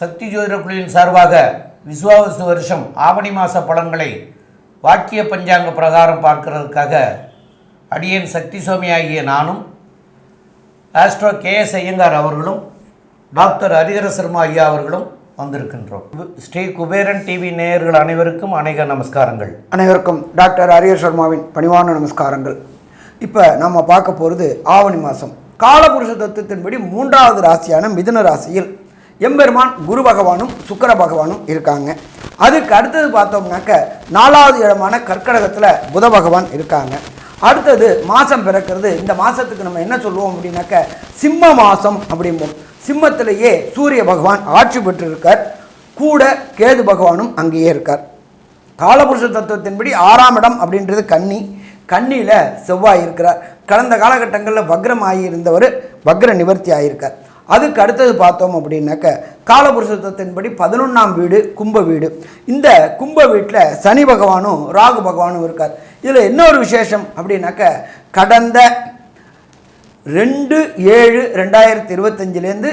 சக்தி ஜோதிட குழுவின் சார்பாக விசுவாவசு வருஷம் ஆவணி மாத பலன்களை வாக்கிய பஞ்சாங்க பிரகாரம் பார்க்கிறதுக்காக அடியேன் சக்தி சுவாமி ஆகிய நானும் ஆஸ்ட்ரோ கே எஸ் ஐயங்கார் அவர்களும் டாக்டர் ஹரிஹர சர்மா ஐயா அவர்களும் வந்திருக்கின்றோம். ஸ்ரீ குபேரன் டிவி நேயர்கள் அனைவருக்கும் அநேக நமஸ்காரங்கள். அனைவருக்கும் டாக்டர் ஹரிஹர் சர்மாவின் பணிவான நமஸ்காரங்கள். இப்போ நம்ம பார்க்க போகிறது ஆவணி மாதம் காலபுருஷ தத்துவத்தின்படி மூன்றாவது ராசியான மிதுன ராசியில் எம்பெருமான் குரு பகவானும் சுக்கர பகவானும் இருக்காங்க. அதுக்கு அடுத்தது பார்த்தோம்னாக்க நாலாவது இடமான கற்கடகத்தில் புத பகவான் இருக்காங்க. அடுத்தது மாதம் பிறக்கிறது. இந்த மாதத்துக்கு நம்ம என்ன சொல்லுவோம் அப்படின்னாக்க சிம்ம மாதம் அப்படிம்போம். சிம்மத்திலேயே சூரிய பகவான் ஆட்சி பெற்றிருக்கார். கூட கேது பகவானும் அங்கேயே இருக்கார். காலபுருஷ தத்துவத்தின்படி ஆறாம் இடம் அப்படின்றது கன்னி. கன்னியில் செவ்வாய் இருக்கிறார். கடந்த காலகட்டங்களில் வக்ரம் ஆகியிருந்தவர் வக்ர நிவர்த்தி ஆகியிருக்கார் அதுக்கு அடுத்தது பார்த்தோம் அப்படின்னாக்க காலபுருஷ பதினொன்றாம் வீடு கும்ப வீடு. இந்த கும்ப வீட்டில் சனி பகவானும் ராகு பகவானும் இருக்கார். இதில் என்ன ஒரு விசேஷம் அப்படின்னாக்க கடந்த ரெண்டு ஏழு ரெண்டாயிரத்தி இருபத்தஞ்சிலேருந்து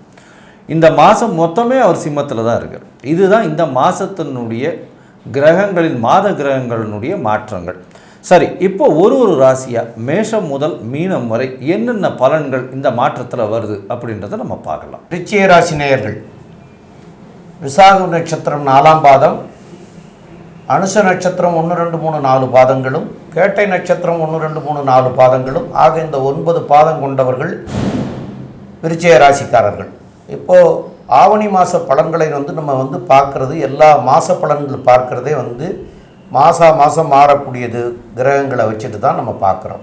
இந்த மாதம் மொத்தமே அவர் சிம்மத்தில் தான் இருக்கார். இதுதான் இந்த மாதத்தினுடைய கிரகங்களின் மாத கிரகங்களினுடைய மாற்றங்கள். சரி இப்போ ஒரு ஒரு ராசியாக மேஷம் முதல் மீனம் வரை என்னென்ன பலன்கள் இந்த மாற்றத்தில் வருது அப்படின்றத நம்ம பார்க்கலாம். ரிச்சிய ராசி நேயர்கள் விசாக நட்சத்திரம் நாலாம் பாதம் அனுச நட்சத்திரம் ஒன்று ரெண்டு மூணு நாலு பாதங்களும் கேட்டை நட்சத்திரம் ஒன்று ரெண்டு மூணு நாலு பாதங்களும் ஆக இந்த ஒன்பது பாதம் கொண்டவர்கள் விருச்சய ராசிக்காரர்கள். இப்போது ஆவணி மாத பலன்களை வந்து நம்ம வந்து பார்க்குறது எல்லா மாத பலன்கள் பார்க்குறதே வந்து மாதா மாதம் மாறக்கூடியது கிரகங்களை வச்சுட்டு தான் நம்ம பார்க்குறோம்.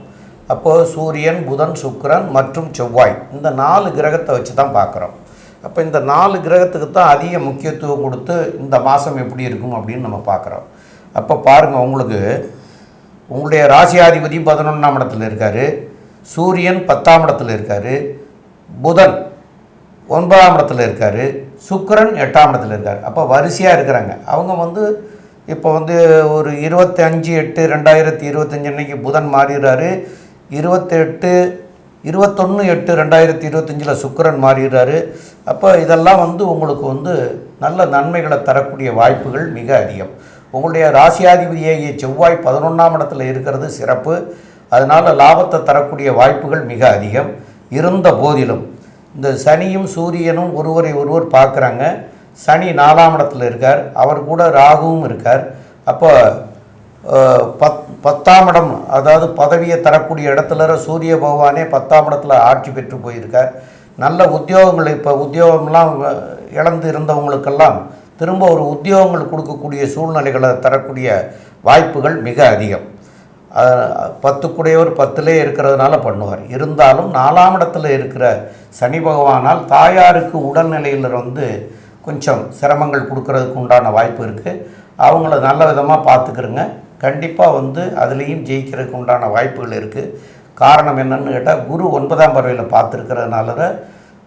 அப்போது சூரியன் புதன் சுக்கிரன் மற்றும் செவ்வாய் இந்த நாலு கிரகத்தை வச்சு தான் பார்க்குறோம். அப்போ இந்த நாலு கிரகத்துக்கு தான் அதிக முக்கியத்துவம் கொடுத்து இந்த மாதம் எப்படி இருக்கும் அப்படின்னு நம்ம பார்க்குறோம். அப்போ பாருங்கள் உங்களுக்கு உங்களுடைய ராசியாதிபதி பதினொன்றாம் இடத்துல இருக்கார் சூரியன் பத்தாம் இடத்துல இருக்கார் புதன் ஒன்பதாம் இடத்துல இருக்கார். சுக்கரன் எட்டாம் இடத்துல இருக்கார். அப்போ வரிசையாக இருக்கிறாங்க. அவங்க வந்து இப்போ வந்து ஒரு இருபத்தி அஞ்சு எட்டு ரெண்டாயிரத்தி இருபத்தஞ்சு அன்னைக்கு புதன் மாறிடுறாரு. இருபத்தெட்டு இருபத்தொன்று எட்டு ரெண்டாயிரத்தி இருபத்தஞ்சில் சுக்கரன் மாறிடுறாரு. அப்போ இதெல்லாம் வந்து உங்களுக்கு வந்து நல்ல நன்மைகளை தரக்கூடிய வாய்ப்புகள் மிக அதிகம். உங்களுடைய ராசியாதிபதியாகிய செவ்வாய் பதினொன்றாம் இடத்துல இருக்கிறது சிறப்பு. அதனால் லாபத்தை தரக்கூடிய வாய்ப்புகள் மிக அதிகம். இருந்த போதிலும் இந்த சனியும் சூரியனும் ஒருவரை ஒருவர் பார்க்குறாங்க. சனி நாலாம் இடத்துல இருக்கார். அவர் கூட ராகுவும் இருக்கார். அப்போ பத் பத்தாம் இடம் அதாவது பதவியை தரக்கூடிய இடத்துல சூரிய பகவானே பத்தாம் இடத்துல ஆட்சி பெற்று போயிருக்கார். நல்ல உத்தியோகங்கள் இப்போ உத்தியோகம்லாம் இழந்து இருந்தவங்களுக்கெல்லாம் திரும்ப ஒரு உத்தியோகங்கள் கொடுக்கக்கூடிய சூழ்நிலைகளை தரக்கூடிய வாய்ப்புகள் மிக அதிகம். பத்துக்குடையவர் பத்திலே இருக்கிறதுனால பண்ணுவார். இருந்தாலும் நாலாம் இடத்துல இருக்கிற சனி பகவானால் தாயாருக்கு உடல்நிலையில் வந்து கொஞ்சம் சிரமங்கள் கொடுக்கறதுக்கு உண்டான வாய்ப்பு இருக்குது அவங்கள நல்ல விதமாக பார்த்துக்கிறோங்க கண்டிப்பாக வந்து அதுலேயும் ஜெயிக்கிறதுக்கு உண்டான வாய்ப்புகள் இருக்குது காரணம் என்னன்னு கேட்டால் குரு ஒன்பதாம் பறவையில் பார்த்துருக்கிறதுனால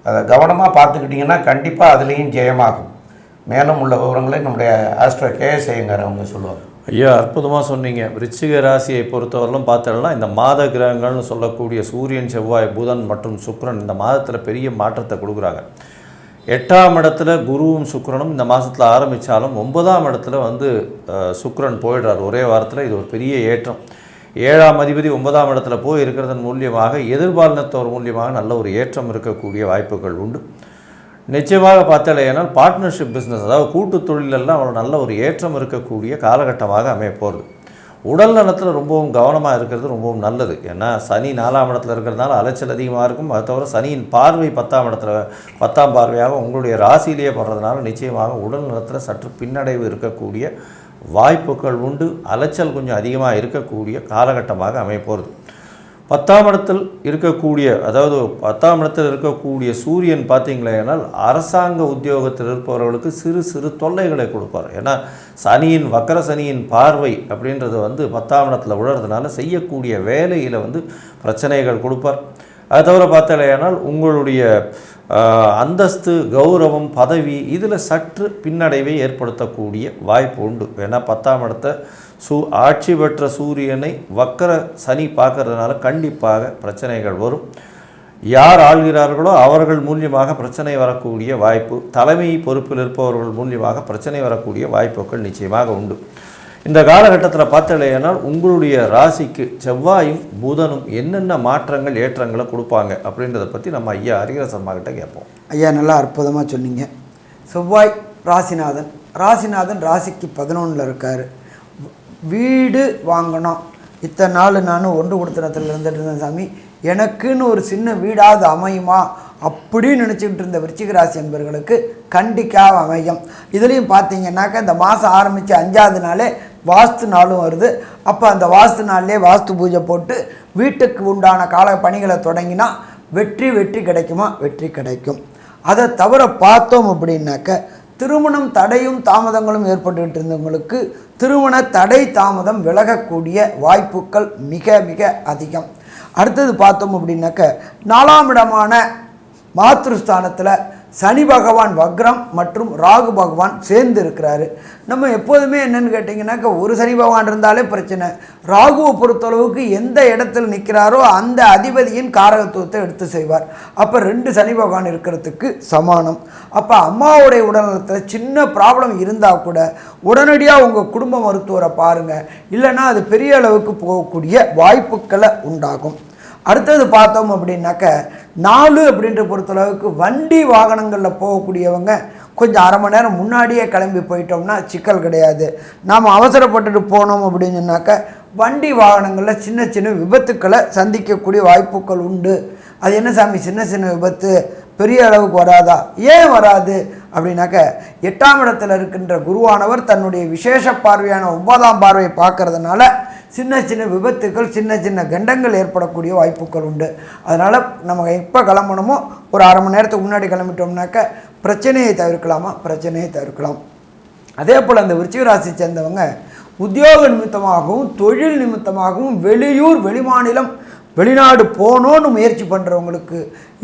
அதை கவனமாக பார்த்துக்கிட்டிங்கன்னா கண்டிப்பாக அதுலேயும் ஜெயமாகும். மேலும் உள்ள விவரங்களை நம்முடைய ஆஸ்ட்ரோ கேஎஸ் ஐயங்கார் அவங்க சொல்லுவாங்க. ஐயா அற்புதமாக சொன்னீங்க. விருச்சிக ராசியை பொறுத்தவரையிலும் பார்த்தோம்னா இந்த மாத கிரகங்கள்னு சொல்லக்கூடிய சூரியன் செவ்வாய் புதன் மற்றும் சுக்ரன் இந்த மாதத்தில் பெரிய மாற்றத்தை கொடுக்குறாங்க. எட்டாம் இடத்துல குருவும் சுக்கிரனும் இந்த மாதத்தில் ஆரம்பித்தாலும் ஒன்பதாம் இடத்துல வந்து சுக்ரன் போயிடுறார். ஒரே வாரத்தில் இது ஒரு பெரிய ஏற்றம். ஏழாம் அதிபதி ஒன்பதாம் இடத்துல போய் இருக்கிறதன் மூலியமாக எதிர்பாலினத்தோர் மூலியமாக நல்ல ஒரு ஏற்றம் இருக்கக்கூடிய வாய்ப்புகள் உண்டு. நிச்சயமாக பார்த்தாலேனால் பார்ட்னர்ஷிப் பிஸ்னஸ் அதாவது கூட்டு தொழிலெல்லாம் ஒரு நல்ல ஒரு ஏற்றம் இருக்கக்கூடிய காலகட்டமாக அமைய போகிறது உடல் நலத்தில் ரொம்பவும் கவனமாக இருக்கிறது ரொம்பவும் நல்லது. ஏன்னா சனி நாலாம் இடத்துல இருக்கிறதுனால அலைச்சல் அதிகமாக இருக்கும். அதை தவிர சனியின் பார்வை பத்தாம் இடத்துல பத்தாம் பார்வையாக உங்களுடைய ராசியிலேயே படுறதுனால நிச்சயமாக உடல் நலத்தில் சற்று பின்னடைவு இருக்கக்கூடிய வாய்ப்புகள் உண்டு. அலைச்சல் கொஞ்சம் அதிகமாக இருக்கக்கூடிய காலகட்டமாக அமைய போகிறது பத்தாம் இடத்தில் இருக்கக்கூடிய அதாவது பத்தாம் இடத்தில் இருக்கக்கூடிய சூரியன் பார்த்தீங்களேனால் அரசாங்க உத்தியோகத்தில் இருப்பவர்களுக்கு சிறு சிறு தொல்லைகளை கொடுப்பார். ஏன்னா சனியின் வக்கர சனியின் பார்வை அப்படின்றது வந்து பத்தாம் இடத்துல விழுறதுனால செய்யக்கூடிய வேலையில் வந்து பிரச்சனைகள் கொடுப்பார். அது தவிர பார்த்தாலேயானால் உங்களுடைய அந்தஸ்து கௌரவம் பதவி இதில் சற்று பின்னடைவை ஏற்படுத்தக்கூடிய வாய்ப்பு உண்டு. ஏன்னா பத்தாம் இடத்தை சூ ஆட்சி பெற்ற சூரியனை வக்கர சனி பார்க்கறதுனால கண்டிப்பாக பிரச்சனைகள் வரும். யார் ஆள்கிறார்களோ அவர்கள் மூலியமாக பிரச்சனை வரக்கூடிய வாய்ப்பு தலைமை பொறுப்பில் இருப்பவர்கள் மூலியமாக பிரச்சனை வரக்கூடிய வாய்ப்புகள் நிச்சயமாக உண்டு. இந்த காலகட்டத்தில் பார்த்தலையானால் உங்களுடைய ராசிக்கு செவ்வாயும் புதனும் என்னென்ன மாற்றங்கள் ஏற்றங்களை கொடுப்பாங்க அப்படின்றத பற்றி நம்ம ஐயா ஹரிஹர கிட்ட கேட்போம். ஐயா நல்லா அற்புதமாக சொன்னீங்க. செவ்வாய் ராசிநாதன். ராசிநாதன் ராசிக்கு பதினொன்றில் இருக்கார். வீடு வாங்கணும். இத்தனை நாள் நான் ஒன்று கொடுத்தனத்தில் இருந்துட்டு இருந்தேன் சாமி. எனக்குன்னு ஒரு சின்ன வீடாவது அமையுமா? அப்படின்னு நினச்சிக்கிட்டு இருந்த விருச்சிக ராசி என்பவர்களுக்கு கண்டிக்காக அமையும். இதுலேயும் பார்த்தீங்கன்னாக்கா இந்த மாதம் ஆரம்பித்து அஞ்சாவது நாளே வாஸ்து நாளும் வருது. அப்போ அந்த வாஸ்து நாள்லேயே வாஸ்து பூஜை போட்டு வீட்டுக்கு உண்டான கால பணிகளை தொடங்கினா வெற்றி வெற்றி கிடைக்குமா? வெற்றி கிடைக்கும். அதை தவிர பார்த்தோம் அப்படின்னாக்க திருமணம் தடையும் தாமதங்களும் ஏற்பட்டுக்கிட்டு இருந்தவங்களுக்கு திருமண தடை தாமதம் விலகக்கூடிய வாய்ப்புகள் மிக மிக அதிகம். அடுத்தது பார்த்தோம் அப்படின்னாக்க நாலாம் இடமான மாத்ருஸ்தானத்தில் சனி பகவான் வக்ரம் மற்றும் ராகு பகவான் சேர்ந்து இருக்கிறாரு நம்ம எப்போதுமே என்னென்னு கேட்டிங்கனாக்கா ஒரு சனி பகவான் இருந்தாலே பிரச்சனை. ராகுவை பொறுத்தளவுக்கு எந்த இடத்துல நிற்கிறாரோ அந்த அதிபதியின் காரகத்துவத்தை எடுத்து செய்வார். அப்போ ரெண்டு சனி பகவான் இருக்கிறதுக்கு சமானம். அப்போ அம்மாவுடைய உடல்நலத்தில் சின்ன ப்ராப்ளம் இருந்தால் கூட உடனடியாக உங்கள் குடும்ப மருத்துவரை பாருங்கள் இல்லைன்னா அது பெரிய அளவுக்கு போகக்கூடிய வாய்ப்புகளை உண்டாகும். அடுத்தது பார்த்தோம் அப்படின்னாக்க நாலு அப்படின்ற பொறுத்தளவுக்கு வண்டி வாகனங்களில் போகக்கூடியவங்க கொஞ்சம் அரை மணி நேரம் முன்னாடியே கிளம்பி போயிட்டோம்னா சிக்கல் கிடையாது. நாம் அவசரப்பட்டுட்டு போனோம் அப்படின்னு சொன்னாக்க வண்டி வாகனங்களில் சின்ன சின்ன விபத்துக்களை சந்திக்கக்கூடிய வாய்ப்புகள் உண்டு. அது என்ன சாமி? சின்ன சின்ன விபத்து. பெரிய அளவுக்கு வராதா? ஏன் வராது? அப்படின்னாக்க எட்டாம் இடத்துல இருக்கின்ற குருவானவர் தன்னுடைய விசேஷ பார்வையான ஒன்பதாம் பார்வையை பார்க்கறதுனால சின்ன சின்ன விபத்துக்கள் சின்ன சின்ன கண்டங்கள் ஏற்படக்கூடிய வாய்ப்புகள் உண்டு. அதனால் நம்ம எப்போ கிளம்பணுமோ ஒரு அரை மணி நேரத்துக்கு முன்னாடி கிளம்பிட்டோம்னாக்க பிரச்சனையை தவிர்க்கலாமா? பிரச்சனையை தவிர்க்கலாம். அதே போல் அந்த விருச்சிகராசி சேர்ந்தவங்க உத்தியோக நிமித்தமாகவும் தொழில் நிமித்தமாகவும் வெளியூர் வெளிமாநிலம் வெளிநாடு போகணுன்னு முயற்சி பண்ணுறவங்களுக்கு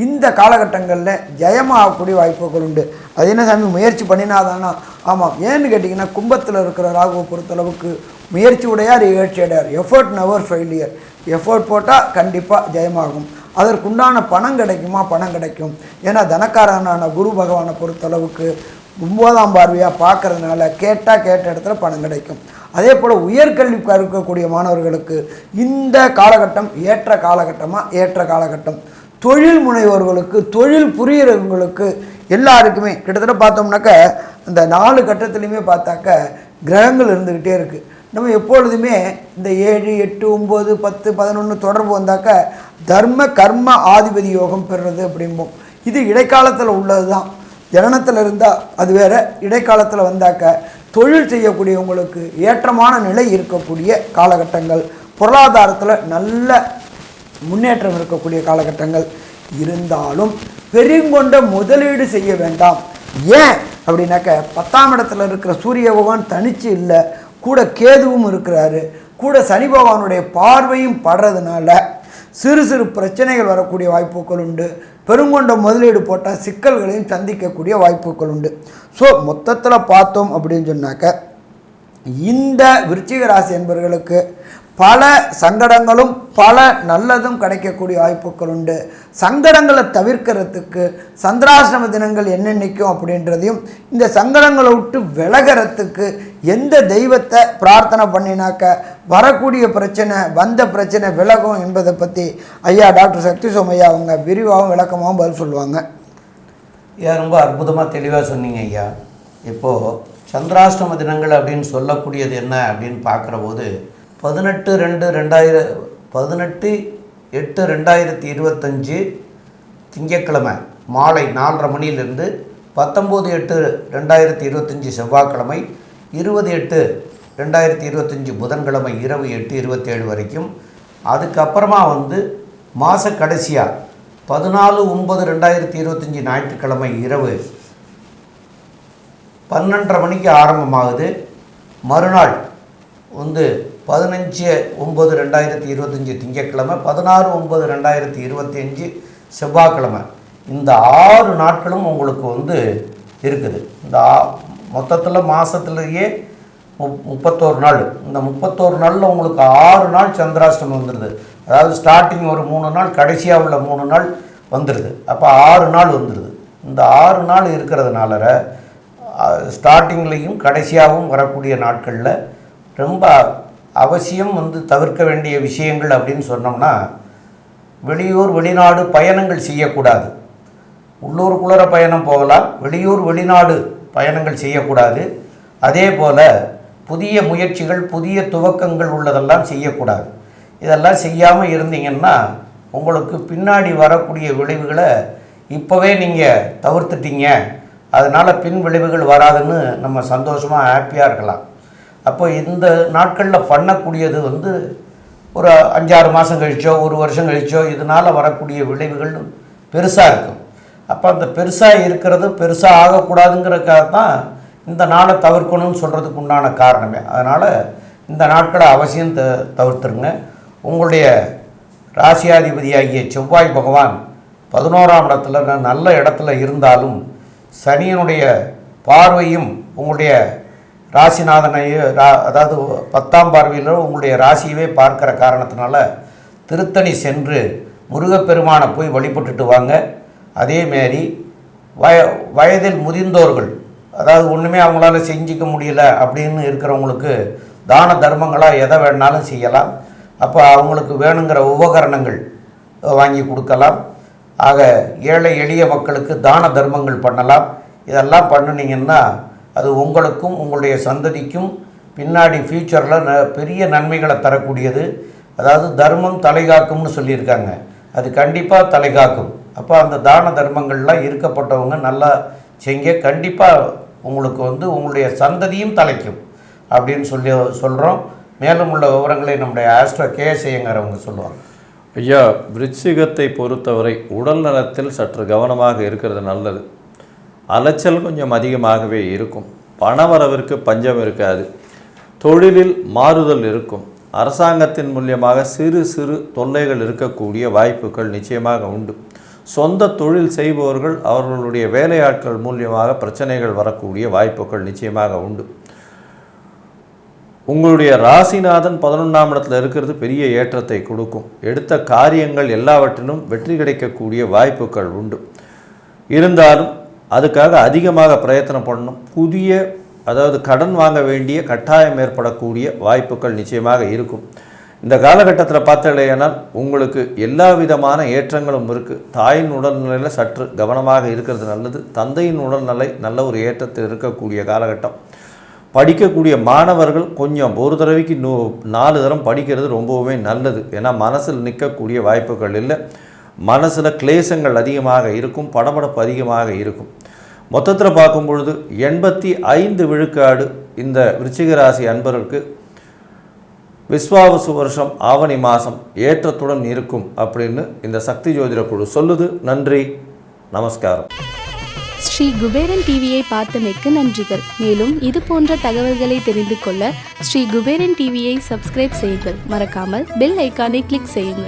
இந்த காலகட்டங்களில் ஜெயமாகக்கூடிய வாய்ப்புகள் உண்டு. அது என்ன சாமி முயற்சி பண்ணினாதானா? ஆமாம் ஏன்னு கேட்டிங்கன்னா கும்பத்தில் இருக்கிற ராகுவை பொறுத்தளவுக்கு முயற்சி உடையார் இகழ்ச்சி அடையார். எஃபர்ட் நவர் ஃபெயிலியர் எஃபர்ட் போட்டால் கண்டிப்பாக ஜெயமாகும். அதற்குண்டான பணம் கிடைக்குமா? பணம் கிடைக்கும். ஏன்னா தனக்காரனான குரு பகவானை பொறுத்தளவுக்கு ஒம்போதாம் பார்வையாக பார்க்கறதுனால கேட்டால் கேட்ட இடத்துல பணம் கிடைக்கும். அதே போல் உயர்கல்வி கற்கக்கூடிய மாணவர்களுக்கு இந்த காலகட்டம் ஏற்ற காலகட்டமாக ஏற்ற காலகட்டம். தொழில் முனைவோர்களுக்கு தொழில் புரியறவங்களுக்கு எல்லாருக்குமே கிட்டத்தட்ட பார்த்தோம்னாக்க இந்த நாலு கட்டத்துலையுமே பார்த்தாக்க கிரகங்கள் இருந்துக்கிட்டே இருக்குது நம்ம எப்பொழுதுமே இந்த ஏழு எட்டு ஒம்பது பத்து பதினொன்று தொடர்பு வந்தாக்க தர்ம கர்ம ஆதிபதி யோகம் பெறுறது அப்படிம்போம். இது இடைக்காலத்தில் உள்ளது தான் ஜனனத்தில் இருந்தால் அது வேறு இடைக்காலத்தில் வந்தாக்க தொழில் செய்யக்கூடியவங்களுக்கு ஏற்றமான நிலை இருக்கக்கூடிய காலகட்டங்கள் பொருளாதாரத்தில் நல்ல முன்னேற்றம் இருக்கக்கூடிய காலகட்டங்கள் இருந்தாலும் பெருங்கொண்ட முதலீடு செய்ய வேண்டாம். ஏன்? அப்படின்னாக்க பத்தாம் இடத்துல இருக்கிற சூரிய பகவான் தனிச்சு இல்லை கூட கேதுவும் இருக்கிறாரு கூட சனி பகவானுடைய பார்வையும் படுறதுனால சிறு சிறு பிரச்சனைகள் வரக்கூடிய வாய்ப்புகள் உண்டு. பெருங்கொண்ட முதலீடு போட்டால் சிக்கல்களையும் சந்திக்கக்கூடிய வாய்ப்புகள் உண்டு. ஸோ மொத்தத்தில் பார்த்தோம் அப்படின்னு சொன்னாக்க இந்த விருச்சிக ராசி என்பவர்களுக்கு பல சங்கடங்களும் பல நல்லதும் கிடைக்கக்கூடிய வாய்ப்புகள் உண்டு. சங்கடங்களை தவிர்க்கிறதுக்கு சந்திராசிரம தினங்கள் என்னென்னக்கும் அப்படின்றதையும் இந்த சங்கடங்களை விட்டு விலகிறதுக்கு எந்த தெய்வத்தை பிரார்த்தனை பண்ணினாக்க வரக்கூடிய பிரச்சனை வந்த பிரச்சனை விலகும் என்பதை பற்றி ஐயா டாக்டர் சக்தி சோமையா அவங்க விரிவாகவும் விளக்கமாகவும் பதில் சொல்லுவாங்க. ஐயா ரொம்ப அற்புதமாக தெளிவாக சொன்னீங்க ஐயா. இப்போது சந்திராஷ்டம தினங்கள் அப்படின்னு சொல்லக்கூடியது என்ன அப்படின்னு பார்க்குற போது பதினெட்டு ரெண்டு ரெண்டாயிர பதினெட்டு எட்டு ரெண்டாயிரத்தி இருபத்தஞ்சு திங்கக்கிழமை மாலை நாலரை மணியிலிருந்து பத்தொம்போது எட்டு ரெண்டாயிரத்தி இருபத்தஞ்சி செவ்வாய்க்கிழமை இருபது எட்டு ரெண்டாயிரத்தி இருபத்தஞ்சி புதன்கிழமை இரவு எட்டு இருபத்தேழு வரைக்கும். அதுக்கப்புறமா வந்து மாத கடைசியாக பதினாலு ஒன்பது ரெண்டாயிரத்தி இருபத்தஞ்சி ஞாயிற்றுக்கிழமை இரவு பன்னெண்டரை மணிக்கு ஆரம்பமாகுது. மறுநாள் வந்து பதினஞ்சு ஒம்பது ரெண்டாயிரத்தி இருபத்தஞ்சி திங்கட்கிழமை பதினாறு ஒம்பது ரெண்டாயிரத்தி இருபத்தி அஞ்சு செவ்வாய்க்கிழமை. இந்த ஆறு நாட்களும் உங்களுக்கு வந்து இருக்குது. இந்த மொத்தத்தில் மாதத்துலேயே முப் முப்பத்தோரு நாள். இந்த முப்பத்தோரு நாளில் உங்களுக்கு ஆறு நாள் சந்திராஷ்டமம் வந்துடுது அதாவது ஸ்டார்டிங் ஒரு மூணு நாள் கடைசியாக உள்ள மூணு நாள் வந்துடுது அப்போ ஆறு நாள் வந்துடுது இந்த ஆறு நாள் இருக்கிறதுனால ஸ்டார்டிங்லேயும் கடைசியாகவும் வரக்கூடிய நாட்களில் ரொம்ப அவசியம் வந்து தவிர்க்க வேண்டிய விஷயங்கள் அப்படின்னு சொன்னோம்னா வெளியூர் வெளிநாடு பயணங்கள் செய்யக்கூடாது. உள்ளூருக்குள்ளர பயணம் போகலாம் வெளியூர் வெளிநாடு பயணங்கள் செய்யக்கூடாது. அதே போல் புதிய முயற்சிகள் புதிய துவக்கங்கள் உள்ளதெல்லாம் செய்யக்கூடாது. இதெல்லாம் செய்யாமல் இருந்தீங்கன்னா உங்களுக்கு பின்னாடி வரக்கூடிய விளைவுகளை இப்போவே நீங்கள் தவிர்த்துட்டீங்க. அதனால் பின் விளைவுகள் வராதுன்னு நம்ம சந்தோஷமாக ஹாப்பியாக இருக்கலாம். அப்போ இந்த நாட்களில் பண்ணக்கூடியது வந்து ஒரு அஞ்சாறு மாதம் கழிச்சோ ஒரு வருஷம் கழிச்சோ இதனால் வரக்கூடிய விளைவுகள் பெருசாக இருக்கும். அப்போ அந்த பெருசாக இருக்கிறது பெருசாக ஆகக்கூடாதுங்கிறதுக்காக தான் இந்த நாளை தவிர்க்கணும்னு சொல்கிறதுக்கு உண்டான காரணமே. அதனால் இந்த நாட்களை அவசியம் த தவிர்த்துருங்க. உங்களுடைய ராசியாதிபதியாகிய செவ்வாய் பகவான் பதினோராம் இடத்துல நல்ல இடத்துல இருந்தாலும் சனியனுடைய பார்வையும் உங்களுடைய ராசிநாதனை ரா- அதாவது பத்தாம் பார்வையில் உங்களுடைய ராசியவே பார்க்குற காரணத்தினால திருத்தணி சென்று முருகப்பெருமானை போய் வழிபட்டுட்டு வாங்க. அதேமாரி வய வயதில் முதிர்ந்தோர்கள் அதாவது ஒன்றுமே அவங்களால செஞ்சிக்க முடியல அப்படின்னு இருக்கிறவங்களுக்கு தான தர்மங்களாக எதை வேணாலும் செய்யலாம். அப்போ அவங்களுக்கு வேணுங்கிற உபகரணங்கள் வாங்கி கொடுக்கலாம். ஆக ஏழை எளிய மக்களுக்கு தான தர்மங்கள் பண்ணலாம். இதெல்லாம் பண்ணுனீங்கன்னா அது உங்களுக்கும் உங்களுடைய சந்ததிக்கும் பின்னாடி ஃப்யூச்சரில் ந பெரிய நன்மைகளை தரக்கூடியது. அதாவது தர்மம் தலைகாக்கும்னு சொல்லியிருக்காங்க. அது கண்டிப்பாக தலைகாக்கும். அப்போ அந்த தான தர்மங்கள்லாம் இருக்கப்பட்டவங்க நல்லா செய்ய கண்டிப்பாக உங்களுக்கு வந்து உங்களுடைய சந்ததியும் தலைக்கும் அப்படின்னு சொல்லி சொல்கிறோம் மேலும் உள்ள விவரங்களை நம்முடைய ஆஸ்ட்ரோ கேஎஸ் அவங்க சொல்லுவாங்க. ஐயா விருச்சிகத்தை பொறுத்தவரை உடல் நலத்தில் சற்று கவனமாக இருக்கிறது நல்லது. அலைச்சல் கொஞ்சம் அதிகமாகவே இருக்கும். பணவரவிற்கு பஞ்சம் இருக்காது. தொழிலில் மாறுதல் இருக்கும். அரசாங்கத்தின் மூலியமாக சிறு சிறு தொல்லைகள் இருக்கக்கூடிய வாய்ப்புகள் நிச்சயமாக உண்டு. சொந்த தொழில் செய்பவர்கள் அவர்களுடைய வேலையாட்கள் மூலியமாக பிரச்சனைகள் வரக்கூடிய வாய்ப்புகள் நிச்சயமாக உண்டு. உங்களுடைய ராசிநாதன் பதினொன்றாம் இடத்துல இருக்கிறது பெரிய ஏற்றத்தை கொடுக்கும். எடுத்த காரியங்கள் எல்லாவற்றிலும் வெற்றி கிடைக்கக்கூடிய வாய்ப்புகள் உண்டு. இருந்தாலும் அதுக்காக அதிகமாக பிரயத்தனம் பண்ணணும். புதிய அதாவது கடன் வாங்க வேண்டிய கட்டாயம் ஏற்படக்கூடிய வாய்ப்புகள் நிச்சயமாக இருக்கும். இந்த காலகட்டத்தில் பார்த்தலையானால் உங்களுக்கு எல்லா விதமான ஏற்றங்களும் இருக்குது தாயின் உடல்நிலையில் சற்று கவனமாக இருக்கிறது நல்லது. தந்தையின் உடல்நிலை நல்ல ஒரு ஏற்றத்தில் இருக்கக்கூடிய காலகட்டம். படிக்கக்கூடிய மாணவர்கள் கொஞ்சம் ஒரு தடவைக்கு நூ நாலு தரம் படிக்கிறது ரொம்பவுமே நல்லது. ஏன்னா மனசில் நிற்கக்கூடிய வாய்ப்புகள் இல்லை. மனசில் கிளேசங்கள் அதிகமாக இருக்கும் படபடப்பு அதிகமாக இருக்கும். மொத்தத்தில் பார்க்கும் பொழுது எண்பத்தி ஐந்து விழுக்காடு இந்த விருச்சிகராசி அன்பருக்கு விஸ்வாவசு வருஷம் ஆவணி மாதம் ஏற்றத்துடன் இருக்கும் அப்படின்னு இந்த சக்தி ஜோதிட குழு சொல்லுது. நன்றி நமஸ்காரம். ஸ்ரீ குபேரன் டிவியை பார்த்தமைக்கு நன்றிகள். மேலும் இது போன்ற தகவல்களை தெரிந்து கொள்ள ஸ்ரீ குபேரன் டிவியை சப்ஸ்கிரைப் செய்யுங்கள். மறக்காமல் பெல் ஐக்கானை கிளிக் செய்யுங்கள்.